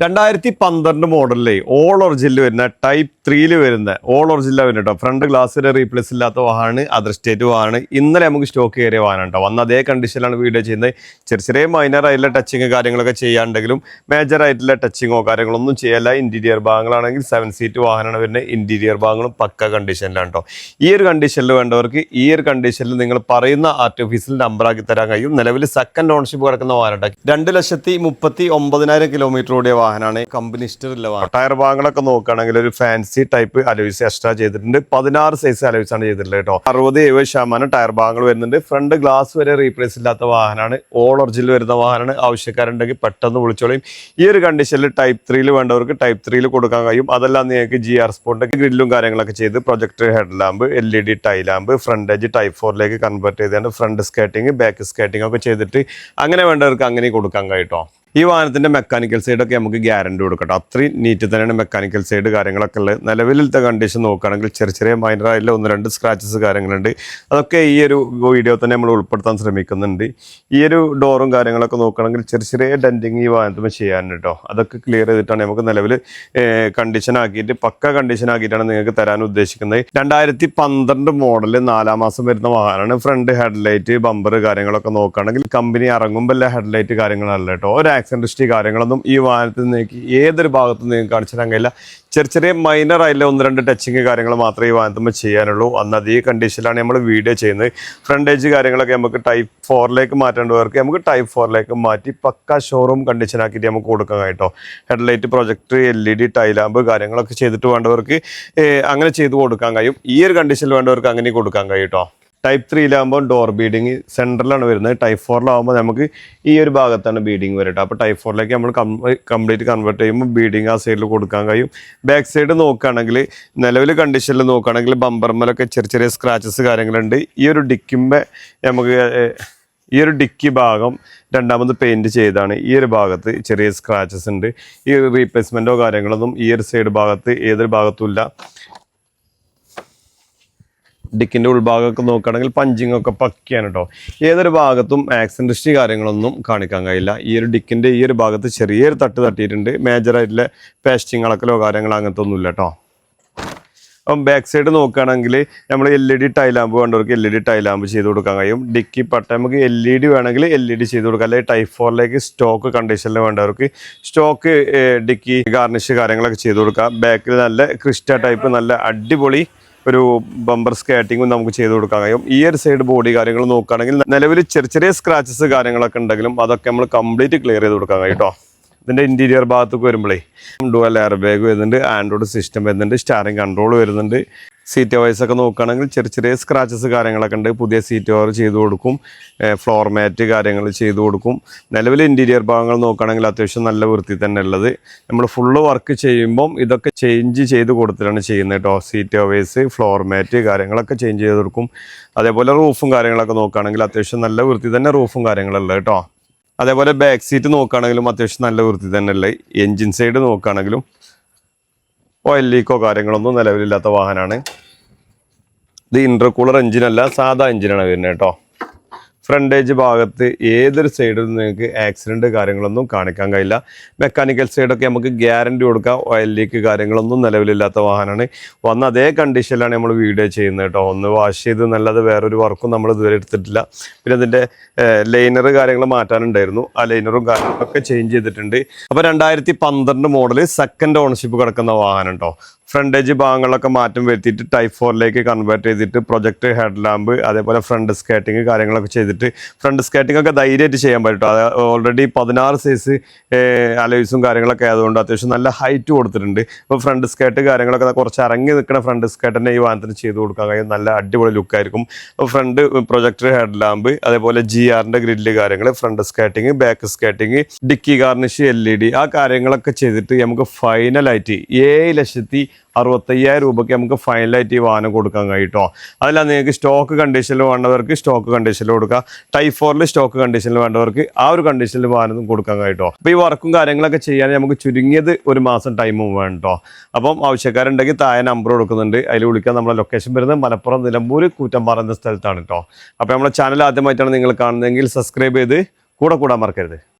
രണ്ടായിരത്തി പന്ത്രണ്ട് മോഡലിലെ ഓൾ ഒറിജിനിൽ വരുന്ന ടൈപ്പ് ത്രീയിൽ വരുന്ന ഓൾ ഒറിജിനിൽ വരുന്ന കേട്ടോ ഫ്രണ്ട് ഗ്ലാസ്സിൽ റീപ്ലേസ് ഇല്ലാത്ത വാഹനമാണ് അതർ സ്റ്റേറ്റ് വാഹനമാണ് ഇന്നലെ നമുക്ക് സ്റ്റോക്ക് കയറിയ വാഹനം കേട്ടോ വന്ന അതേ കണ്ടീഷനിലാണ് വീഡിയോ ചെയ്യുന്നത്. ചെറിയ ചെറിയ മൈനർ ആയിട്ടുള്ള ടച്ചിങ് കാര്യങ്ങളൊക്കെ ചെയ്യാണ്ടെങ്കിലും മേജർ ആയിട്ടുള്ള ടച്ചിങ്ങോ കാര്യങ്ങളൊന്നും ചെയ്യല്ല. ഇന്റീരിയർ ഭാഗങ്ങളാണെങ്കിൽ സെവൻ സീറ്റ് വാഹനമാണ് വരുന്നത്. ഇന്റീരിയർ ഭാഗങ്ങളും പക്ക കണ്ടീഷനിലാണ് കേട്ടോ ഈ ഒരു കണ്ടീഷനിൽ വേണ്ടവർക്ക് ഈ ഒരു കണ്ടീഷനിൽ നിങ്ങൾ പറയുന്ന ആർട്ട് ഓഫീസിൽ നമ്പർ ആക്കി തരാൻ കഴിയും. നിലവിൽ സെക്കൻഡ് ഓണർഷിപ്പ് കിടക്കുന്ന വാഹനം രണ്ട് ലക്ഷത്തി മുപ്പത്തി ഒമ്പതിനായിരം കിലോമീറ്റർ ഓടിയ വാഹനമാണ് കമ്പനി ഇഷ്ടമില്ല വാഹനം. ടയർ ഭാഗങ്ങളൊക്കെ നോക്കുകയാണെങ്കിൽ ഒരു ഫാൻസി ടൈപ്പ് അലോയ്സ് എക്സ്ട്രാ ചെയ്തിട്ടുണ്ട്. പതിനാറ് സൈസ് അലോയ്സ് ആണ് ചെയ്തിട്ടുള്ളത് കേട്ടോ. അറുപത് എഴുപത് ശതമാനം ടയർ ഭാഗങ്ങൾ വരുന്നുണ്ട്. ഫ്രണ്ട് ഗ്ലാസ് വരെ റീപ്ലേസ് ഇല്ലാത്ത വാഹനമാണ് ഓൾ ഒറിജിനൽ വരുന്ന വാഹനമാണ് ആവശ്യക്കാരുണ്ടെങ്കിൽ പെട്ടെന്ന് വിളിച്ചോളയും ഈ ഒരു കണ്ടീഷനിൽ ടൈപ്പ് ത്രീയിൽ വേണ്ടവർക്ക് ടൈപ്പ് ത്രീയിൽ കൊടുക്കാൻ കഴിയും. അതെല്ലാം നിങ്ങൾക്ക് ജി ആർ സ്പോണ്ട് ഗ്രില്ലും കാര്യങ്ങളൊക്കെ ചെയ്ത് projector head lamp L E D tail lamp front edge type ഫോറിലേക്ക് convert ചെയ്തുകൊണ്ട് ഫ്രണ്ട് സ്കേട്ടിങ് ബാക്ക് സ്കേട്ടിംഗ് ഒക്കെ ചെയ്തിട്ട് അങ്ങനെ വേണ്ടവർക്ക് അങ്ങനെ കൊടുക്കാൻ കഴിട്ടോ ഈ വാഹനത്തിന്റെ മെക്കാനിക്കൽ സൈഡൊക്കെ നമുക്ക് ഗ്യാരണ്ടി കൊടുക്കട്ടെ. അത്രയും നീറ്റ് തന്നെയാണ് മെക്കാനിക്കൽ സൈഡ് കാര്യങ്ങളൊക്കെ ഉള്ളത്. നിലവിലത്തെ കണ്ടീഷൻ നോക്കുകയാണെങ്കിൽ ചെറിയ ചെറിയ ആയിട്ടുള്ള ഒന്ന് രണ്ട് സ്ക്രാച്ചസ് കാര്യങ്ങളുണ്ട്. അതൊക്കെ ഈ ഒരു വീഡിയോ തന്നെ നമ്മൾ ഉൾപ്പെടുത്താൻ ശ്രമിക്കുന്നുണ്ട്. ഈ ഒരു ഡോറും കാര്യങ്ങളൊക്കെ നോക്കുകയാണെങ്കിൽ ചെറിയ ചെറിയ ഡെന്റിങ് ഈ വാഹനത്തിൽ ചെയ്യാനുണ്ട് കേട്ടോ അതൊക്കെ ക്ലിയർ ചെയ്തിട്ടാണ് നമുക്ക് നിലവിൽ കണ്ടീഷൻ ആക്കിയിട്ട് പക്ക കണ്ടീഷൻ ആക്കിയിട്ടാണ് നിങ്ങൾക്ക് തരാൻ ഉദ്ദേശിക്കുന്നത്. രണ്ടായിരത്തി പന്ത്രണ്ട് മോഡൽ നാലാം മാസം വരുന്ന വാഹനമാണ്. ഫ്രണ്ട് ഹെഡ്ലൈറ്റ് ബമ്പർ കാര്യങ്ങളൊക്കെ നോക്കുകയാണെങ്കിൽ കമ്പനി ഇറങ്ങുമ്പോൾ എല്ലാ ഹെഡ്ലൈറ്റ് കാര്യങ്ങളല്ല കേട്ടോ ഒരു ആക്സിഡന്റ് ഹിസ്റ്ററി കാര്യങ്ങളൊന്നും ഈ വാഹനത്തിൽ നിങ്ങൾക്ക് ഏതൊരു ഭാഗത്തും നിങ്ങൾക്ക് കാണിച്ചു തരാൻ കഴിയില്ല. ചെറിയ ചെറിയ മൈനർ ആയില്ല ഒന്ന് രണ്ട് ടച്ചിങ് കാര്യങ്ങൾ മാത്രമേ ഈ വാഹനത്തിൽ ചെയ്യാനുള്ളൂ. അന്ന് അതേ കണ്ടീഷനിലാണ് നമ്മൾ വീഡിയോ ചെയ്യുന്നത്. ഫ്രണ്ട് ഏജ് കാര്യങ്ങളൊക്കെ നമുക്ക് ടൈപ്പ് ഫോറിലേക്ക് മാറ്റേണ്ടവർക്ക് നമുക്ക് ടൈപ്പ് ഫോറിലേക്ക് മാറ്റി പക്ക ഷോറൂം കണ്ടീഷൻ ആക്കിയിട്ട് നമുക്ക് കൊടുക്കാൻ കേട്ടോ. Headlight projector L E D tail lamp കാര്യങ്ങളൊക്കെ ചെയ്തിട്ട് വേണ്ടവർക്ക് അങ്ങനെ ചെയ്ത് കൊടുക്കാൻ കഴിയും. ഈ ഒരു കണ്ടീഷനിൽ വേണ്ടവർക്ക് അങ്ങനെ കൊടുക്കാൻ കഴിയും കേട്ടോ. ടൈപ്പ് ത്രീയിലാകുമ്പോൾ ഡോർ ബീഡിങ് സെന്ററിലാണ് വരുന്നത്. ടൈപ്പ് ഫോറിലാകുമ്പോൾ നമുക്ക് ഈ ഒരു ഭാഗത്താണ് ബീഡിങ് വരട്ടെ അപ്പോൾ ടൈപ്പ് ഫോറിലേക്ക് നമ്മൾ കംപ്ലീറ്റ് കൺവേർട്ട് ചെയ്യുമ്പോൾ ബീഡിങ് ആ സൈഡിൽ കൊടുക്കാൻ കഴിയും. ബാക്ക് സൈഡ് നോക്കുകയാണെങ്കിൽ നിലവിൽ കണ്ടീഷനിൽ നോക്കുകയാണെങ്കിൽ ബമ്പർമലൊക്കെ ചെറിയ ചെറിയ സ്ക്രാച്ചസ് കാര്യങ്ങളുണ്ട്. ഈ ഒരു ഡിക്കുമ്പോൾ നമുക്ക് ഈ ഒരു ഡിക്കി ഭാഗം രണ്ടാമത് പെയിന്റ് ചെയ്താണ്. ഈ ഒരു ഭാഗത്ത് ചെറിയ സ്ക്രാച്ചസ് ഉണ്ട്. ഈ റീപ്ലേസ്മെന്റോ കാര്യങ്ങളൊന്നും ഈ ഒരു സൈഡ് ഭാഗത്ത് ഏതൊരു ഭാഗത്തും ഇല്ല. ഡിക്കിന്റെ ഉൾഭാഗമൊക്കെ നോക്കുകയാണെങ്കിൽ പഞ്ചിങ് ഒക്കെ പക്കയാണ് കേട്ടോ ഏതൊരു ഭാഗത്തും ആക്സിഡന്റ് ഹിസ്റ്ററി കാര്യങ്ങളൊന്നും കാണിക്കാൻ കഴിയില്ല. ഈ ഒരു ഡിക്കിന്റെ ഈ ഒരു ഭാഗത്ത് ചെറിയൊരു തട്ട് തട്ടിയിട്ടുണ്ട്. മേജറായിട്ടുള്ള പേസ്റ്റിങ് അളക്കലോ കാര്യങ്ങളോ അങ്ങനത്തെ ഒന്നുമില്ല കേട്ടോ അപ്പം ബാക്ക് സൈഡ് നോക്കുകയാണെങ്കിൽ നമ്മൾ L E D tail lamp വേണ്ടവർക്ക് L E D tail lamp ചെയ്ത് കൊടുക്കാൻ കഴിയും. ഡിക്കി പട്ട നമുക്ക് എൽ ഇ ഡി വേണമെങ്കിൽ എൽ ഇ ഡി ചെയ്ത് കൊടുക്കാം. അല്ലെങ്കിൽ ടൈപ്പ് ഫോറിലേക്ക് സ്റ്റോക്ക് കണ്ടീഷനിൽ വേണ്ടവർക്ക് സ്റ്റോക്ക് ഡിക്കി ഗാർണിഷ് കാര്യങ്ങളൊക്കെ ചെയ്ത് കൊടുക്കാം. ബാക്കിൽ നല്ല ക്രിസ്റ്റ ടൈപ്പ് നല്ല അടിപൊളി ഒരു ബമ്പർ സ്കേറ്റിങ്ങും നമുക്ക് ചെയ്ത് കൊടുക്കാൻ കഴിയും. ഈ ഒരു സൈഡ് ബോഡി കാര്യങ്ങൾ നോക്കുകയാണെങ്കിൽ നിലവിൽ ചെറിയ ചെറിയ സ്ക്രാച്ചസ് കാര്യങ്ങളൊക്കെ ഉണ്ടെങ്കിലും അതൊക്കെ നമ്മൾ കംപ്ലീറ്റ് ക്ലിയർ ചെയ്ത് കൊടുക്കാൻ കഴിയും കേട്ടോ ഇതിന്റെ ഇന്റീരിയർ ഭാഗത്തേക്ക് വരുമ്പോഴേ ഡുവൽ എയർ ബാഗ് വരുന്നുണ്ട് ആൻഡ്രോയിഡ് സിസ്റ്റം വരുന്നുണ്ട് സ്റ്റാറിംഗ് കൺട്രോൾ വരുന്നുണ്ട്. സീറ്റ് വൈസ് ഒക്കെ നോക്കുകയാണെങ്കിൽ ചെറിയ ചെറിയ സ്ക്രാച്ചസ് കാര്യങ്ങളൊക്കെ ഉണ്ട്. പുതിയ സീറ്റ് കവർ ചെയ്ത് കൊടുക്കും. ഫ്ലോർ മാറ്റ് കാര്യങ്ങൾ ചെയ്ത് കൊടുക്കും. നിലവിൽ ഇന്റീരിയർ ഭാഗങ്ങൾ നോക്കുകയാണെങ്കിൽ അത്യാവശ്യം നല്ല വൃത്തി തന്നെ ഉള്ളത്. നമ്മൾ ഫുള്ള് വർക്ക് ചെയ്യുമ്പം ഇതൊക്കെ ചേഞ്ച് ചെയ്ത് കൊടുത്തിട്ടാണ് ചെയ്യുന്നത് കേട്ടോ സീറ്റ് കവേഴ്സ് ഫ്ലോർ മാറ്റ് കാര്യങ്ങളൊക്കെ ചേഞ്ച് ചെയ്ത് കൊടുക്കും. അതേപോലെ റൂഫും കാര്യങ്ങളൊക്കെ നോക്കുകയാണെങ്കിൽ അത്യാവശ്യം നല്ല വൃത്തി തന്നെ റൂഫും കാര്യങ്ങളുള്ളത് കേട്ടോ അതേപോലെ ബാക്ക് സീറ്റ് നോക്കുകയാണെങ്കിലും അത്യാവശ്യം നല്ല വൃത്തി തന്നെ ഉള്ളത്. എൻജിൻ സൈഡ് നോക്കുകയാണെങ്കിലും ഓയിൽ ലീക്കോ കാര്യങ്ങളൊന്നും നിലവിലില്ലാത്ത വാഹനമാണ് ഇത് ഇന്റർകൂളർ എഞ്ചിനല്ല സാധാ എഞ്ചിനാണ് വരുന്നത് കേട്ടോ. ഫ്രണ്ടേജ് ഭാഗത്ത് ഏതൊരു സൈഡിൽ നിങ്ങൾക്ക് ആക്സിഡന്റ് കാര്യങ്ങളൊന്നും കാണിക്കാൻ കഴിയില്ല. മെക്കാനിക്കൽ സൈഡൊക്കെ നമുക്ക് ഗ്യാരണ്ടി കൊടുക്കാം. ഓയിൽ ലീക്ക് കാര്യങ്ങളൊന്നും നിലവിലില്ലാത്ത വാഹനമാണ്. വന്ന അതേ കണ്ടീഷനിലാണ് നമ്മൾ വീഡിയോ ചെയ്യുന്നത് കേട്ടോ. ഒന്ന് വാഷ് ചെയ്ത് നല്ലത് വേറൊരു വർക്കും നമ്മൾ ഇതുവരെ എടുത്തിട്ടില്ല. പിന്നെ അതിന്റെ ലൈനർ കാര്യങ്ങൾ മാറ്റാനുണ്ടായിരുന്നു. ആ ലൈനറും കാര്യങ്ങളൊക്കെ ചേഞ്ച് ചെയ്തിട്ടുണ്ട്. അപ്പോൾ രണ്ടായിരത്തി പന്ത്രണ്ട് മോഡൽ സെക്കൻഡ് ഓണർഷിപ്പ് കിടക്കുന്ന വാഹനം കേട്ടോ. ഫ്രണ്ടേജ് ഭാഗങ്ങളൊക്കെ മാറ്റം വരുത്തിയിട്ട് ടൈപ്പ് ഫോറിലേക്ക് കൺവേർട്ട് ചെയ്തിട്ട് പ്രൊജക്ട് ഹെഡ് ലാമ്പ് അതേപോലെ ഫ്രണ്ട് സ്കേറ്റിംഗ് കാര്യങ്ങളൊക്കെ ചെയ്തിട്ട് ഫ്രണ്ട് സ്കേറ്റിംഗ് ഒക്കെ ധൈര്യമായിട്ട് ചെയ്യാൻ പറ്റും. അത് ഓൾറെഡി പതിനാറ് സൈസ് അലോയ്സും കാര്യങ്ങളൊക്കെ ആയതുകൊണ്ട് അത്യാവശ്യം നല്ല ഹൈറ്റ് കൊടുത്തിട്ടുണ്ട്. അപ്പോൾ ഫ്രണ്ട് സ്കേർട്ട് കാര്യങ്ങളൊക്കെ കുറച്ച് ഇറങ്ങി നിൽക്കുന്ന ഫ്രണ്ട് സ്കേർട്ട് തന്നെ ഈ വാഹനത്തിന് ചെയ്ത് കൊടുക്കാൻ കഴിയും. നല്ല അടിപൊളി ലുക്കായിരിക്കും അപ്പോൾ ഫ്രണ്ട് പ്രൊജക്ടർ ഹെഡ് ലാമ്പ് അതേപോലെ ജി ആറിന്റെ ഗ്രില്ല് കാര്യങ്ങൾ front skirting back skirting dickey garnish L E D ആ കാര്യങ്ങളൊക്കെ ചെയ്തിട്ട് നമുക്ക് ഫൈനലായിട്ട് ഏഴ് ലക്ഷത്തി അറുപത്തയ്യായിരം രൂപയ്ക്ക് നമുക്ക് ഫൈനലായിട്ട് ഈ വാഹനം കൊടുക്കാൻ കഴിയും അതല്ല നിങ്ങൾക്ക് സ്റ്റോക്ക് കണ്ടീഷനിൽ വേണ്ടവർക്ക് സ്റ്റോക്ക് കണ്ടീഷനിൽ കൊടുക്കുക ടൈപ്പ് ഫോറിൽ സ്റ്റോക്ക് കണ്ടീഷനിൽ വേണ്ടവർക്ക് ആ ഒരു കണ്ടീഷനിൽ വാഹനം കൊടുക്കാൻ കഴിയും അപ്പോൾ ഈ വർക്കും കാര്യങ്ങളൊക്കെ ചെയ്യാൻ നമുക്ക് ചുരുങ്ങിയത് ഒരു മാസം ടൈമും വേണം അപ്പം ആവശ്യക്കാരുണ്ടെങ്കിൽ താഴെ നമ്പർ കൊടുക്കുന്നുണ്ട്. അതിൽ വിളിക്കാൻ നമ്മുടെ ലൊക്കേഷൻ വരുന്നത് മലപ്പുറം നിലമ്പൂർ കൂറ്റമ്പാറ എന്ന സ്ഥലത്താണ് കേട്ടോ അപ്പോൾ നമ്മുടെ ചാനൽ ആദ്യമായിട്ടാണ് നിങ്ങൾ കാണുന്നതെങ്കിൽ സബ്സ്ക്രൈബ് ചെയ്ത് കൂടെ കൂടാൻ മറക്കരുത്.